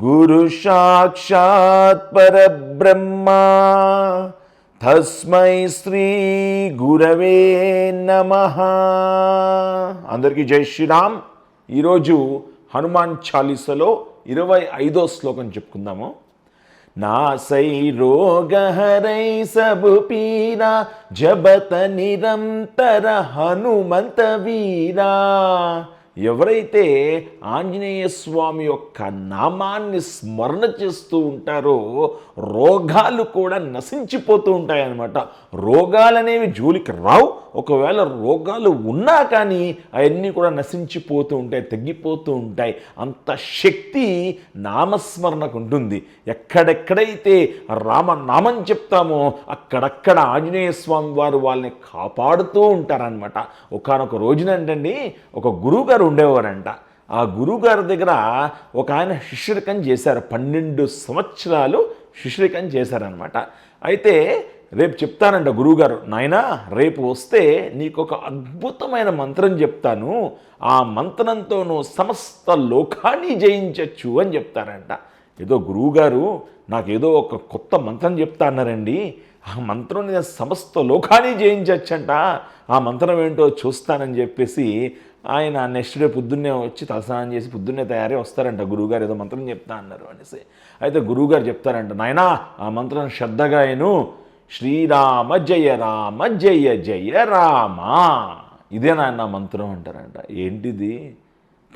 గురు సాక్షాత్ పరబ్రహ్మ. తస్మై శ్రీ గురవే నమ. అందరికీ జై శ్రీరామ్. ఈరోజు హనుమాన్ చాలీసలో ఇరవై ఐదో శ్లోకం చెప్పుకుందాము. నాసై రోగహరై సబు పీరా జబత నిరంతర హనుమంత వీరా. ఎవరైతే ఆంజనేయ స్వామి యొక్క నామాన్ని స్మరణ చేస్తూ ఉంటారో రోగాలు కూడా నశించిపోతూ ఉంటాయన్నమాట. రోగాలనేవి జోలికి రావు. ఒకవేళ రోగాలు ఉన్నా కానీ అవన్నీ కూడా నశించిపోతూ ఉంటాయి తగ్గిపోతూ ఉంటాయి. అంత శక్తి నామస్మరణకు ఉంటుంది. ఎక్కడెక్కడైతే రామనామం చెప్తామో అక్కడక్కడ ఆంజనేయ స్వామి వారు వాళ్ళని కాపాడుతూ ఉంటారనమాట ఒకనొక రోజునంటండి ఒక గురువు గారు ఉండేవారంట ఆ గురువుగారి దగ్గర ఒక ఆయన శిష్యరికం చేశారు. పన్నెండు సంవత్సరాలు శిష్యరికం చేశారనమాట అయితే రేపు చెప్తానంట గురువుగారు నాయనా రేపు వస్తే నీకు ఒక అద్భుతమైన మంత్రం చెప్తాను. ఆ మంత్రంతో నువ్వు సమస్త లోకాన్ని జయించచ్చు అని చెప్తారంట. ఏదో గురువుగారు నాకేదో ఒక కొత్త మంత్రం చెప్తా అన్నారండి. ఆ మంత్రం నేను సమస్త లోకాన్ని జయించచ్చంట. ఆ మంత్రం ఏంటో చూస్తానని చెప్పేసి ఆయన నెక్స్ట్ డే పొద్దున్నే వచ్చి తలస్నానం చేసి పొద్దున్నే తయారై వస్తారంట. గురువుగారు ఏదో మంత్రం చెప్తా అన్నారు అనేసి. అయితే గురువుగారు చెప్తారంట నాయనా ఆ మంత్రం శ్రద్ధగా అయిను శ్రీరామ జయ రామ జయ జయ రామ. ఇదే నాయన మంత్రం అంటారంట. ఏంటిది?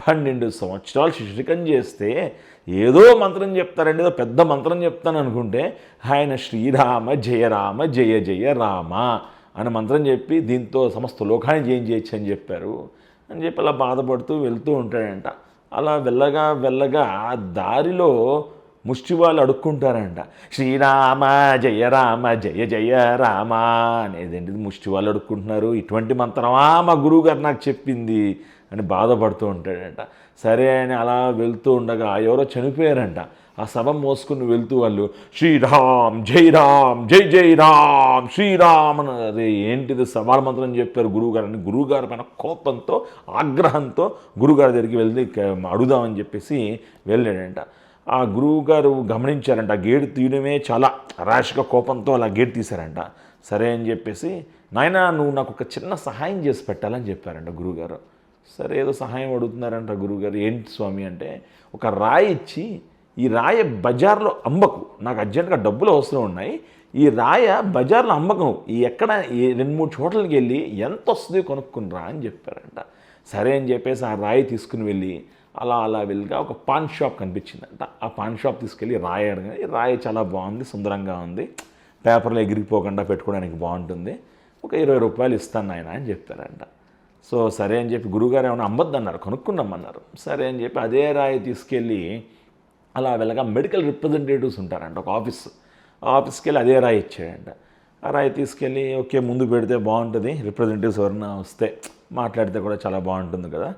పన్నెండు సంవత్సరాలు శిష్యకం చేస్తే ఏదో మంత్రం చెప్తారండి ఏదో పెద్ద మంత్రం చెప్తాను అనుకుంటే ఆయన శ్రీరామ జయ రామ జయ జయ రామ అని మంత్రం చెప్పి దీంతో సమస్త లోకాన్ని జయం చేయొచ్చు అని చెప్పారు. అని చెప్పి అలా బాధపడుతూ వెళ్తూ ఉంటాడంట అలా వెళ్ళగా వెళ్ళగా దారిలో ముష్టి వాళ్ళు అడుక్కుంటారంట. శ్రీరామ జయ రామ జయ జయ రామ అనేదేంటి ముష్టి వాళ్ళు అడుక్కుంటున్నారు. ఇటువంటి మంత్రమా మా గురువుగారు నాకు చెప్పింది అని బాధపడుతూ ఉంటాడంట. సరే అని అలా వెళ్తూ ఉండగా ఎవరో చనిపోయారంట. ఆ శవం మోసుకుని వెళ్తూ వాళ్ళు శ్రీరామ్ జై రామ్ జై జై రామ్ శ్రీరామ్ అని అరే ఏంటిది సవాల్ మంత్రం చెప్పారు గురువుగారు. అని గురువుగారు పైన కోపంతో ఆగ్రహంతో గురువుగారి దగ్గరికి వెళ్ళి అడుగుదామని చెప్పేసి వెళ్ళాడంట. ఆ గురువుగారు గమనించారంట ఆ గేటు తీయడమే చాలా ర్యాష్గా కోపంతో అలా గేట్ తీశారంట. సరే అని చెప్పేసి నాయనా నువ్వు నాకు ఒక చిన్న సహాయం చేసి పెట్టాలని చెప్పారంట గురువుగారు. సరే ఏదో సహాయం అడుగుతున్నారంట గురువుగారు. ఏంటి స్వామి అంటే ఒక రాయి ఇచ్చి ఈ రాయ బజార్లో అమ్మకు నాకు అర్జెంటుగా డబ్బులు అవసరం ఉన్నాయి. ఈ రాయ బజార్లో అమ్మకం ఈ ఎక్కడ ఈ రెండు మూడు చోట్లకి వెళ్ళి ఎంత వస్తుంది కొనుక్కుని రా అని చెప్పారంట. సరే అని చెప్పేసి ఆ రాయి తీసుకుని వెళ్ళి అలా అలా వెళ్ళిగా ఒక పాన్ షాప్ కనిపించిందంట. ఆ పాన్ షాప్ తీసుకెళ్ళి రాయి అడగ ఈ రాయి చాలా బాగుంది సుందరంగా ఉంది. పేపర్లో ఎగిరిపోకుండా పెట్టుకోవడానికి బాగుంటుంది. ఒక ఇరవై రూపాయలు ఇస్తాను ఆయన అని చెప్పారంట. సో సరే అని చెప్పి గురుగారు ఏమైనా అమ్మద్దన్నారు కొనుక్కుందామన్నారు సరే అని చెప్పి అదే రాయి తీసుకెళ్ళి అలా వెళ్ళగా మెడికల్ రిప్రజెంటేటివ్స్ ఉంటారంట ఒక ఆఫీస్. ఆ ఆఫీస్కి వెళ్ళి అదే రాయి ఇచ్చాడంట ఆ రాయి తీసుకెళ్ళి ఓకే ముందు పెడితే బాగుంటుంది రిప్రజెంటేటివ్స్ ఎవరైనా వస్తే మాట్లాడితే కూడా చాలా బాగుంటుంది కదా.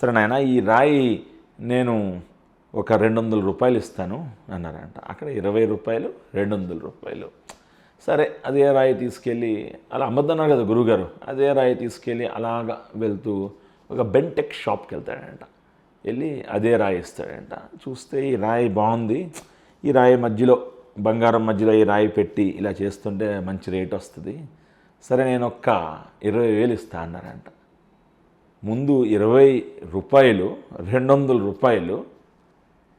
సరే నాయన ఈ రాయి నేను ఒక రెండు వందల రూపాయలు ఇస్తాను అన్నారంట. అక్కడ ఇరవై రూపాయలు రెండు వందల రూపాయలు. సరే అదే రాయి తీసుకెళ్ళి అలా అమ్మద్దన్నారు కదా గురువుగారు అదే రాయి తీసుకెళ్ళి అలాగా వెళ్తూ ఒక బెంటెక్ షాప్కి వెళ్తాడంట వెళ్ళి అదే రాయి ఇస్తాడంట చూస్తే ఈ రాయి బాగుంది. ఈ రాయి మధ్యలో బంగారం మధ్యలో ఈ రాయి పెట్టి ఇలా చేస్తుంటే మంచి రేట్ వస్తుంది. సరే నేను ఒక్క ఇరవై వేలు ఇస్తా అన్నారంట ముందు ఇరవై రూపాయలు రెండు వందల రూపాయలు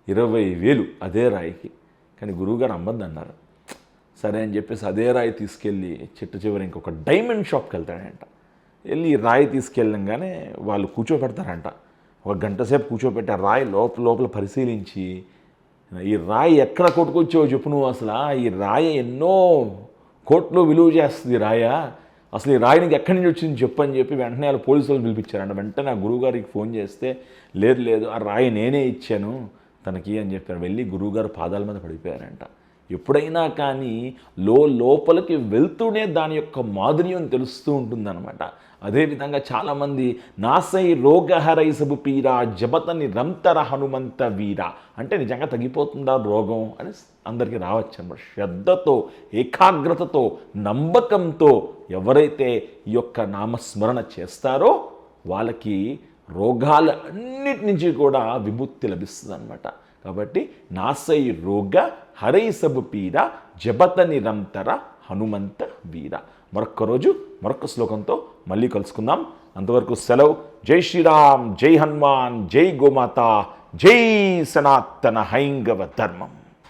ఇరవై వేలు అదే రాయికి. కానీ గురువుగారు అమ్మద్దన్నారు సరే అని చెప్పేసి అదే రాయి తీసుకెళ్ళి చెట్టు చివరి ఇంకొక డైమండ్ షాప్కి వెళ్తాడంట. వెళ్ళి ఈ రాయి తీసుకెళ్ళంగానే వాళ్ళు కూర్చోపెడతారంట ఒక గంట సేపు కూర్చోబెట్టి ఆ రాయి లోపల లోపల పరిశీలించి ఈ రాయి ఎక్కడ కొట్టుకొచ్చావో చెప్పు నువ్వు అసలు. ఈ రాయి ఎన్నో కోట్లు విలువ చేస్తుంది రాయా రాయ. అసలు ఈ రాయి నీకు ఎక్కడి నుంచి వచ్చింది చెప్పు అని చెప్పి వెంటనే వాళ్ళు పోలీసులు పిలిపించారంట. వెంటనే ఆ గురువుగారికి ఫోన్ చేస్తే లేదు లేదు ఆ రాయి నేనే ఇచ్చాను తనకి అని చెప్పారు. వెళ్ళి గురువుగారు పాదాల మీద పడిపోయారంట. ఎప్పుడైనా కానీ లో లోపలికి వెళ్తూనే దాని యొక్క మాధుర్యం తెలుస్తూ ఉంటుందన్నమాట. అదేవిధంగా చాలామంది నాసై రోగహరైసబు పీరా జబతని రంతర హనుమంత వీర. అంటే నిజంగా తగ్గిపోతుందా రోగం అని అందరికీ రావచ్చు అనమాట శ్రద్ధతో ఏకాగ్రతతో నమ్మకంతో ఎవరైతే ఈ యొక్క నామస్మరణ చేస్తారో వాళ్ళకి రోగాల అన్నిటి నుంచి కూడా విముక్తి లభిస్తుంది అనమాట కాబట్టి నాసై రోగ హరై సబు పీర జబత నిరంతర హనుమంత వీర. మరొక్క రోజు మరొక శ్లోకంతో మళ్ళీ కలుసుకుందాం. అంతవరకు సెలవు. జై శ్రీరామ్ జై హనుమాన్ జై గోమాత జై సనాతన హైంగవ ధర్మం.